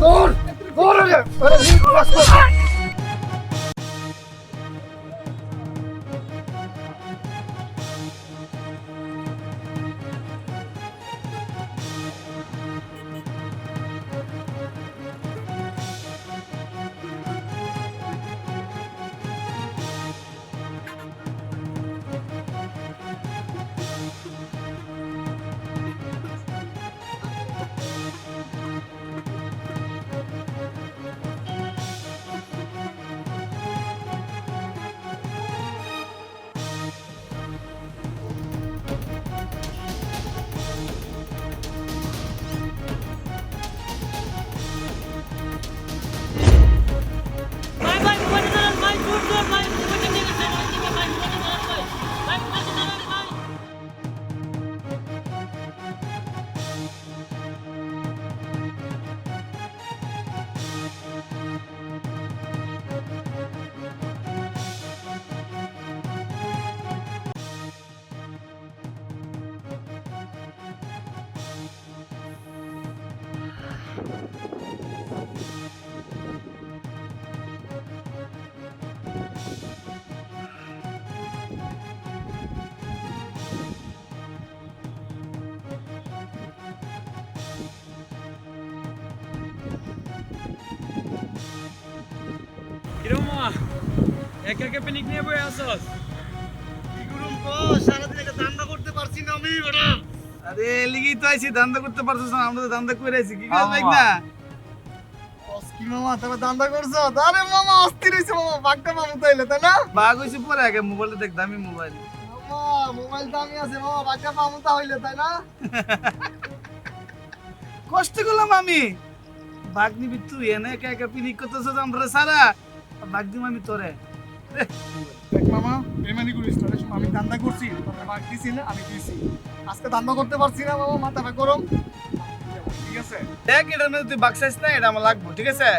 दौड़ दौड़ अरे बस কিরম একা একা নিয়ে আসছস কি করুম কো? সারাদিন একটা ধান্দা করতে পারছি না আমি বড় আরে লিগেই তো আইছি ধান্দা করতে পারছিস না আমরা তো ধান্দা করে আইছি কি কাজ ভাই না? অস্কি মামা তবে ধান্দা করছ আরে মামা অস্থির হইছে মামা বাগটা মামু তাইলে তাই না? বাঘ হইছে পরে আগে মোবাইলটা দেখ দামি মোবাইল মামা মোবাইল দামি আছে মামা বাগটা মামু তা হইলে তাই না? কষ্ট করলাম আমি। বাঘ নিবি তুই এনে একা একা পিকনিক করতেছ আমরা সারা বাঘ দিম আমি তোরে। দেখ মামা বেমানি করিস না। আমি ধান্দা করছি বাগ দিছি না আমি দিছি। আজকে ধান্দা করতে পারছি না মামা মাথাটা গরম। ঠিক আছে? দেখ তুই চাইছ না এটা আমার লাগবো ঠিক আছে?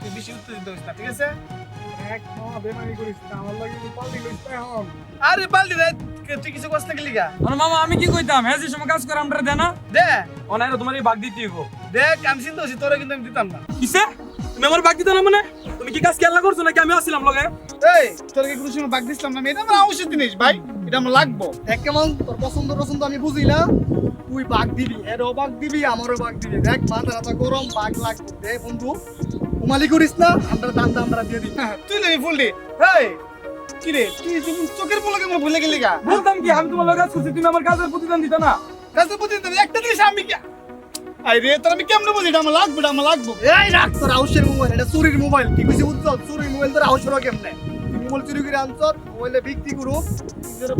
তুই বেশি উত্তেজিত হইস না ঠিক আছে? না না আরে পাল্টি তুই কিছু কষ্ট না মামা আমি কি কইতাম? হ্যাঁ যে সময় কাজ করে আমরা দেনা দে। অনাইরা তোমার এই বাগ দিতে হইব। দেখ আমি চিন্তা করছি তোরা কিন্তু আমি দিতাম না। কিসে? তুমি আমার বাগ দিতে না মানে? তুমি কি কাজ করছ নাকি? আমি আসছিলাম লগে। এই তোর কি কোনো সময় বাঘ দিছিলাম না? আমি এটা আমার আবশ্যক জিনিস ভাই। এটা আমার লাগবো। দেখ কেমন তোর পছন্দ পছন্দ আমি বুঝি না তুই বাগ দিবি এরও বাগ দিবি আমারও বাগ দিবি। দেখ মাথা রাতা গরম বাগ লাগবে। দে বন্ধু উমালি করিস না আমরা দান্দা আমরা দিয়ে দিই। তুই লে ফুল দি হেই কি রে তুই তুই চোখের পলকে আমার ভুলে গেলি গা? বলতাম কি আমি তোমার লগে কাজ তুমি আমার কাজের প্রতিদান দিতা না। কাছে বুঝি একটা জিনিস আমি কি আই রে তোর আমি কেমনে বুঝি? এটা আমার লাগবে এটা আমার লাগবে। এই রাখ তোর হাউসের মোবাইল এটা চুরির মোবাইল কি কইছি বুঝছ? চুরির মোবাইল তোর হলো কেমনে? মোবাইল চুরি করে আনছ মোবাইলে বিক্রি করু নিজের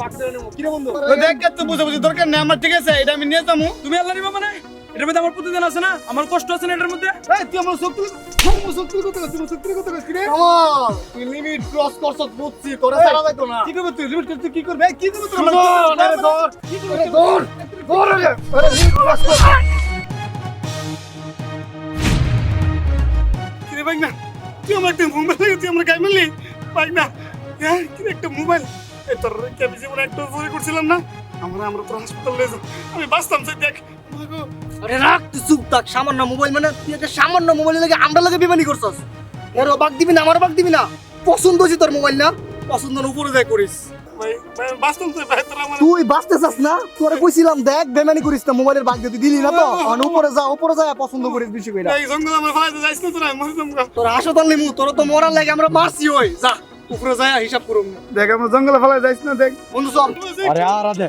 বন্ধু? তো দেখ কে তো বুঝে বুঝি দরকার নেই। আমার ঠিক আছে এটা আমি নিয়ে যাব। তুমি আল্লাহ নিবা মানে? এটার মধ্যে আমার প্রতিদান আছে না? আমার কষ্ট আছে না এটার মধ্যে? এই তুই আমার শক্তি আমার শক্তি করছিস রে? আমার তুই লিমিট ক্রস করছ বুঝছি। তোরে যাইতো না। কি করবে তুই? লিমিট তুই কি করবে? এই, কি করবে আরে ধর। আরে দৌড়। দৌড় রে আরে লিমিট ক্রস কর কি না তুই আমার একটা মোবাইল লাগে তুই আমার গায়ে মারলি। ভাই না হ্যাঁ কি একটা মোবাইল এই তোর আমি জীবনে একটা চুরি করছিলাম না? আমরা আমরা তোর হাসপাতাল নিয়ে আমি বাঁচতাম সে দেখ। আরে রাখ, তুই চুপ থাক, সামান্য মোবাইল মানে তুই একটা সামান্য মোবাইল লাগে আমরা লাগে বিমানি করছস। এর বাগ দিবি না আমার বাগ দিবি না। পছন্দ হয়েছে তোর মোবাইল না? পছন্দ উপরে যায় করিস। তুই বাঁচতে চাস না? তোরে কইছিলাম দেখ বেমানি করিস না মোবাইলের বাগ দিয়ে দিলি না তো? আর উপরে যা উপরে যা পছন্দ করিস বেশি কইরা। এই জঙ্গল আমরা ফালাইতে যাইস না তোরা মরতাম তোরা আসো তাহলে মু তোরা তো মরার লাগে আমরা মারছি ওই। যা উপরে যায় হিসাব করুম দেখ আমরা জঙ্গলে ফালাই যাইস না দেখ। বন্ধু সব আরে আর দে